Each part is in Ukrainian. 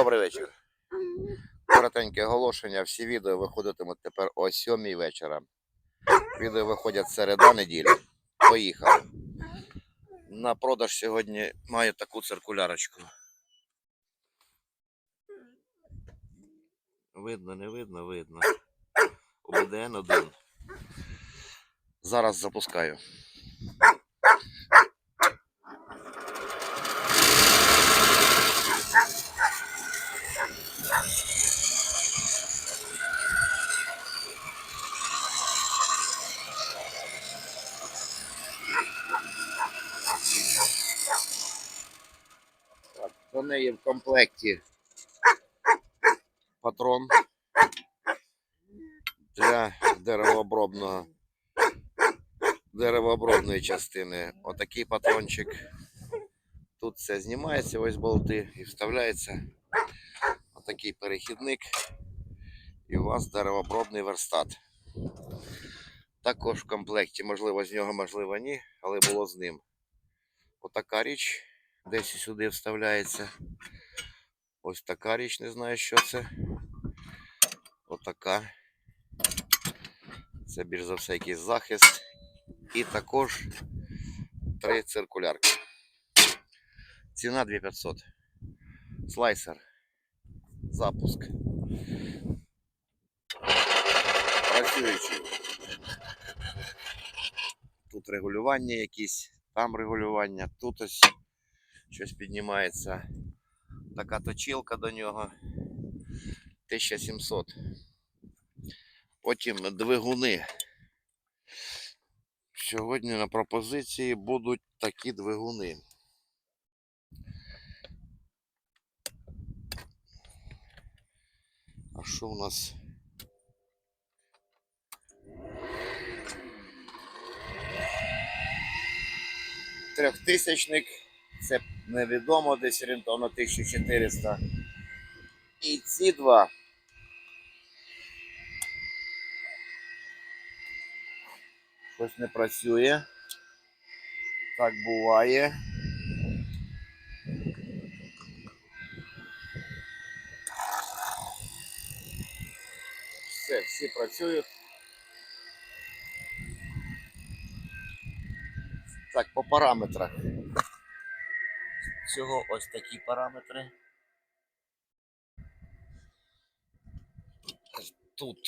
Добрий вечір. Коротеньке оголошення. Всі відео виходитимуть тепер о 7 вечора. Відео виходять середа неділі. Поїхали. На продаж сьогодні маю таку циркулярочку. Видно, не видно, видно. ОБДН 1. Зараз запускаю. В комплекті патрон для деревообробного деревообробної частини. Отакий патрончик. Тут все знімається, ось болти і вставляється отакий перехідник. І у вас деревообробний верстат. Також в комплекті, можливо, з нього, можливо, ні, але було з ним. Отака річ десь сюди вставляється. Ось така річ, не знаю, що це. Отака. Це більш за все якийсь захист. І також три циркулярки. Ціна 2500. Слайсер. Запуск. Працюючий. Тут регулювання якісь, там регулювання, тут ось щось піднімається. Така точилка до нього. 1700. Потім двигуни. Сьогодні на пропозиції будуть такі двигуни. А що у нас? Трьохтисячник. Це невідомо, десь орієнтовно 1400. І ці два. Щось не працює. Так буває. Все, всі працюють. Так, по параметрах. Всього ось такі параметри. Тут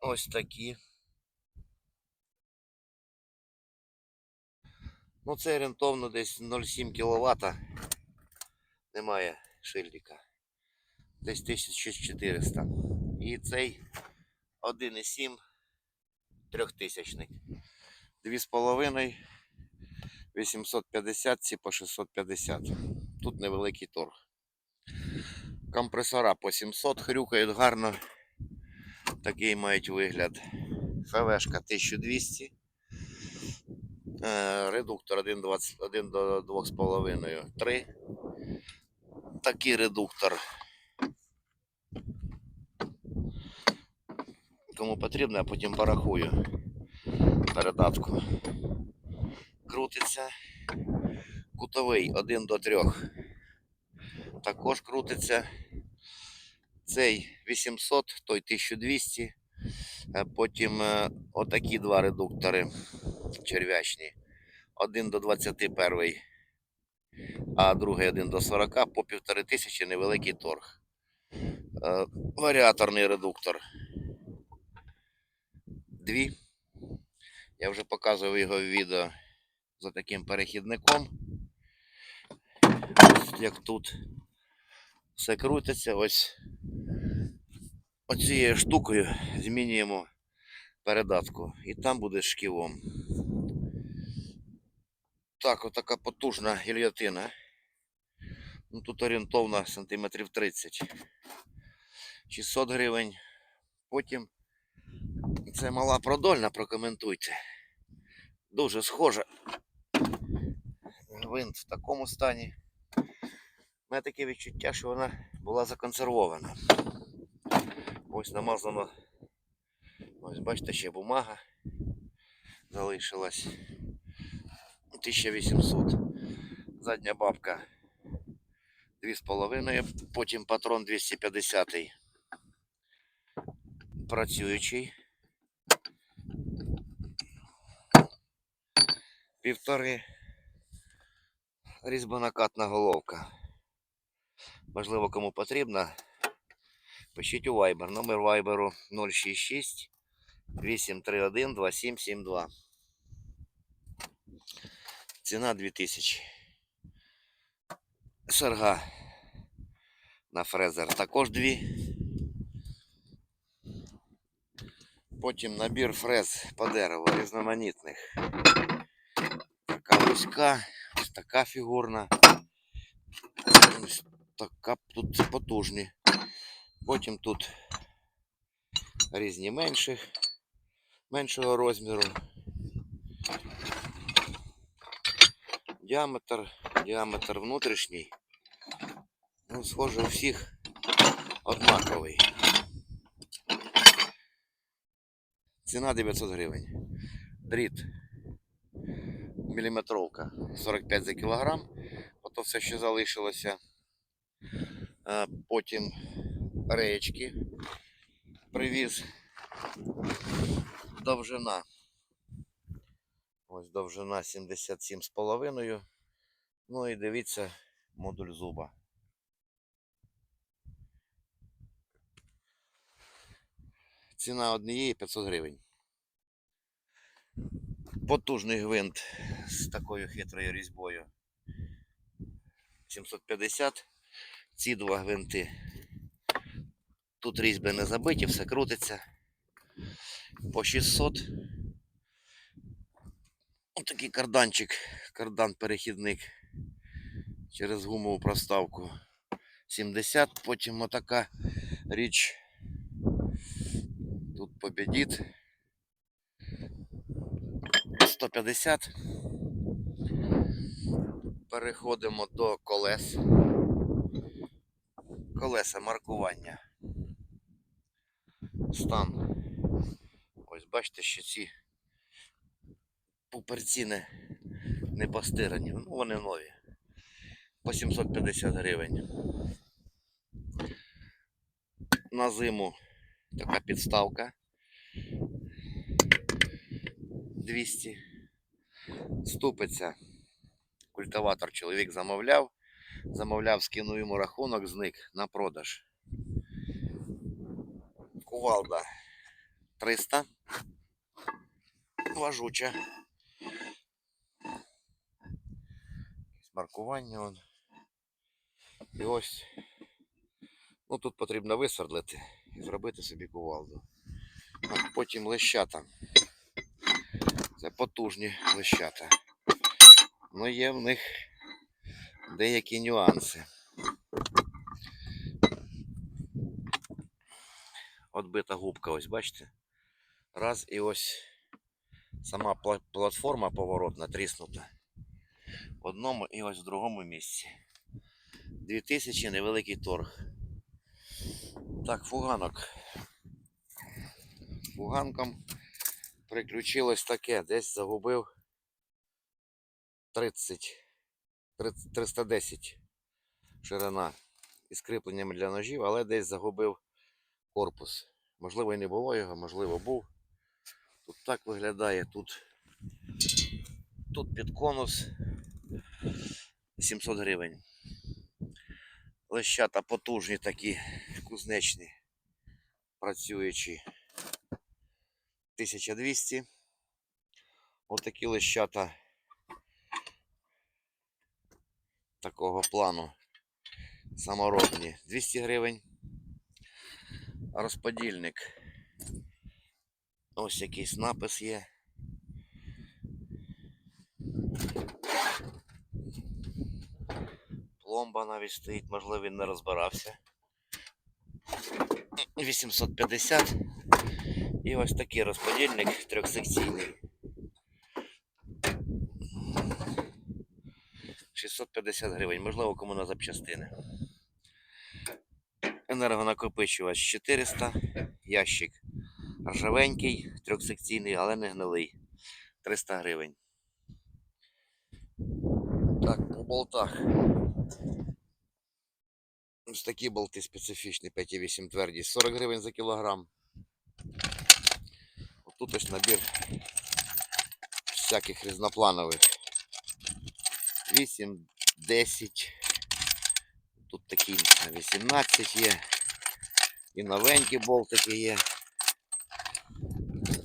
ось такі. Ну, це орієнтовно десь 0,7 кВт. Немає шильдика. Десь 1400. І цей 1,7 трьохтисячник. 2,5 850 ці по 650. Тут невеликий торг. Компресора по 700 хрюкають гарно. Такий мають вигляд. ФВшка 1200. Е, Редуктор 1,21 до 2,5. 3. Такий редуктор. Кому потрібно, я потім порахую передатку. Крутиться. Кутовий 1 до 3. Також крутиться. Цей 800, той 1200. Е, Потім е, отакі два редуктори черв'ячні. Один до 21, а другий один до 40, по півтори тисячі невеликий торг. Е, Варіаторний редуктор. Дві. Я вже показував його в відео за таким перехідником. Ось як тут все крутиться, ось оцією штукою змінюємо передатку. І там буде шківом. Так, отака потужна гільйотина. Ну, тут орієнтовно сантиметрів 30. 600 гривень. Потім це мала продольна, прокоментуйте. Дуже схожа. Винт в такому стані. У мене таке відчуття, що вона була законсервована. Ось намазано. Ось бачите, ще бумага залишилась. 1800. Задня бабка 2,5, потім патрон 250. Працюючий. Півтори різьбонакатна головка. Можливо, кому потрібно. Пишіть у Viber. Номер Viber 066 831 2772. Ціна 2000. Серга на фрезер також дві. Потім набір фрез по дереву різноманітних. Така вузька, ось така фігурна. Ось така тут потужні. Потім тут різні менших, меншого розміру. Діаметр, діаметр внутрішній. Ну, схоже, у всіх однаковий. Ціна 900 гривень. Дріт. Міліметровка 45 за кілограм. Ото все, що залишилося. Потім реєчки привіз. Довжина. Ось довжина 77,5. Ну і дивіться модуль зуба. Ціна однієї 500 гривень. Потужний гвинт з такою хитрою різьбою. 750. Ці два гвинти. Тут різьби не забиті, все крутиться. По 600. Отакий карданчик, кардан перехідник через гумову проставку. 70, потім отака річ. Тут побідіт. 150. Переходимо до колес. Колеса маркування. Стан. Ось бачите, що ці пуперці не, не постирані. Ну, вони нові. По 750 гривень. На зиму така підставка. 200. Ступиця. Культиватор чоловік замовляв. Замовляв, скинув йому рахунок, зник на продаж. Кувалда 300. Важуча. Маркування. Вон. І ось. Ну тут потрібно висвердлити і зробити собі кувалду. А потім лещата. Це потужні лещата. Ну є в них деякі нюанси. Отбита губка, ось бачите? Раз і ось сама платформа поворотна тріснута. В одному і ось в другому місці. 2000 невеликий торг. Так, фуганок. Фуганком приключилось таке, десь загубив 30, 30 310 ширина із кріпленнями для ножів, але десь загубив корпус. Можливо, і не було його, можливо, був. Тут так виглядає, тут, тут під конус 700 гривень. Лещата потужні такі, кузнечні, працюючі. 1200. Отакі лещата такого плану. Саморобні 200 гривень. Розподільник. Ось якийсь напис є. Пломба навіть стоїть, можливо, він не розбирався. 850. І ось такий розподільник трьохсекційний. 650 гривень, можливо, кому на запчастини. Енергонакопичувач 400, ящик ржавенький, трьохсекційний, але не гнилий. 300 гривень. Так, по болтах. Ось такі болти специфічні 5,8 твердість, 40 гривень за кілограм. Тут ось набір всяких різнопланових. 8, 10. Тут такі на 18 є. І новенькі болтики є.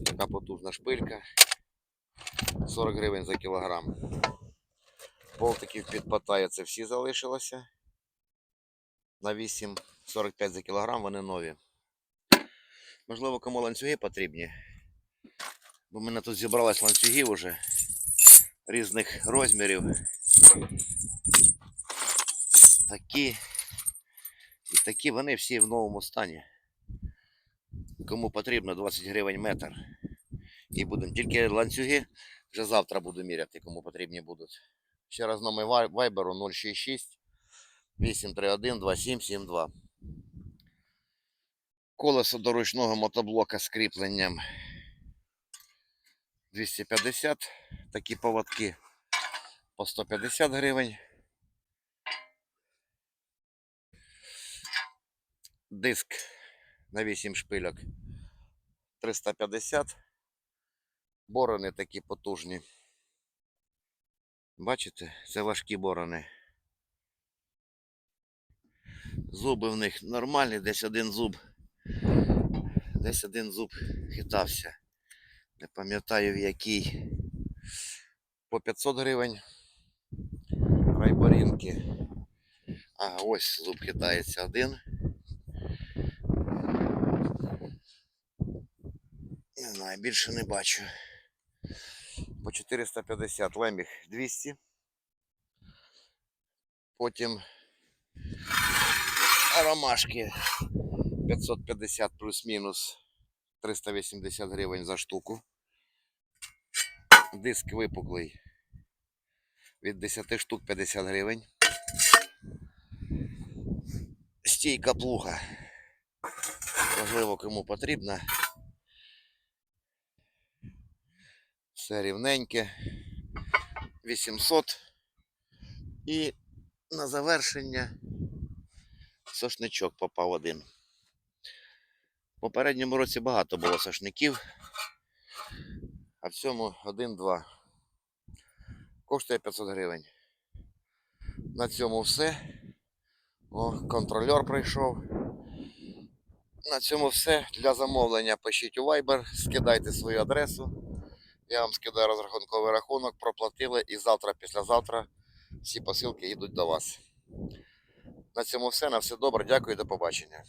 Така потужна шпилька. 40 гривень за кілограм. Болтиків під Паттайя це всі залишилося. На 8,45 за кілограм вони нові. Можливо, кому ланцюги потрібні. В мене тут зібралось ланцюгів уже різних розмірів. Такі. І такі вони всі в новому стані. Кому потрібно 20 гривень метр. І будемо тільки ланцюги. Вже завтра буду міряти, кому потрібні будуть. Ще раз номер вай- вайберу 066 831 2772. Колесо до ручного мотоблока з кріпленням 250. Такі поводки по 150 гривень. Диск на 8 шпильок 350. Борони такі потужні. Бачите, це важкі борони. Зуби в них нормальні, десь один зуб. Десь один зуб хитався. Не пам'ятаю в який. По 500 гривень. Райборінки. А, ось зуб хитається один. Не знаю, більше не бачу. По 450 леміх 200. Потім ромашки 550 плюс-мінус 380 гривень за штуку. Диск випуклий. Від 10 штук 50 гривень. Стійка плуга. Можливо, кому потрібна. Все рівненьке. 800. І на завершення сошничок попав один. В попередньому році багато було сошників, а в цьому один-два. Коштує 500 гривень. На цьому все. О, контрольор прийшов. На цьому все. Для замовлення пишіть у Viber, скидайте свою адресу. Я вам скидаю розрахунковий рахунок, проплатили і завтра, післязавтра всі посилки йдуть до вас. На цьому все. На все добре. Дякую до побачення.